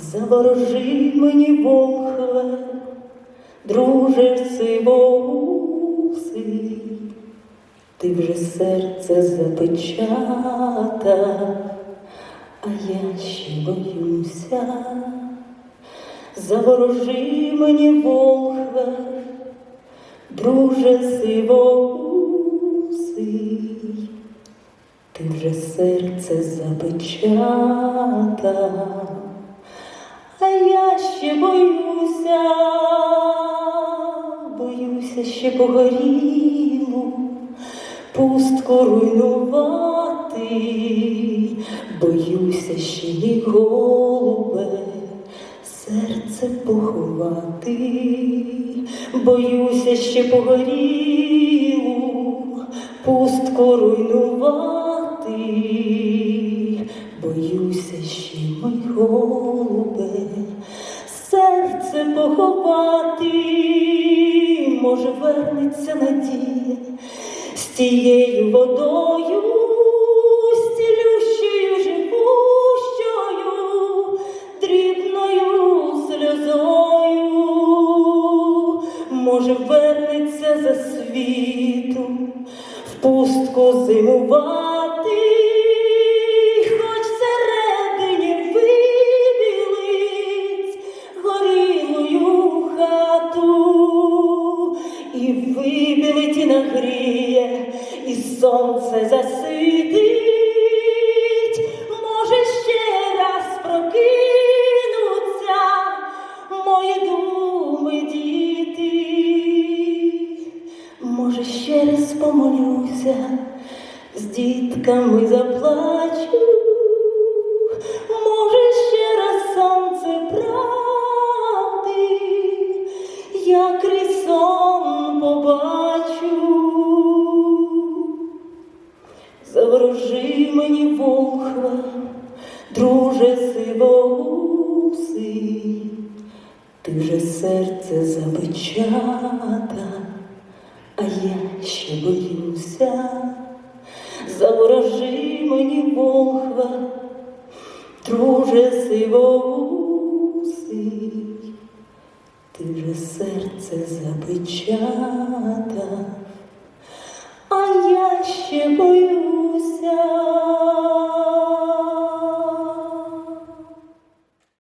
Заворожи мені волхве, друже сивоусий, ти вже серце запечата, а я ще боюся. Заворожи мені волхве, друже сивоусий, ти вже серце запечата, ще боюся, боюся ще погорілу, пустку руйнувати, боюся ще й голубе, серце поховати, боюся ще погорілу, пустку руйнувати, боюся ще голубе, серце поховати, може вернеться надія з тією водою, стілющою живущою, дрібною сльозою, може вернеться за світом в пустку зимувати, сонце засвітить, може ще раз прокинуться мої думи, діти. Може, ще раз помолюся, з дітками заплачу, може, ще раз сонце правди, я крізь сон побачу. Заворожи мені волхва, друже сивоусий, ти вже серце запечата, а я ще боюся, заворожи мені волхва, друже сивоусий, ти вже серце запечата,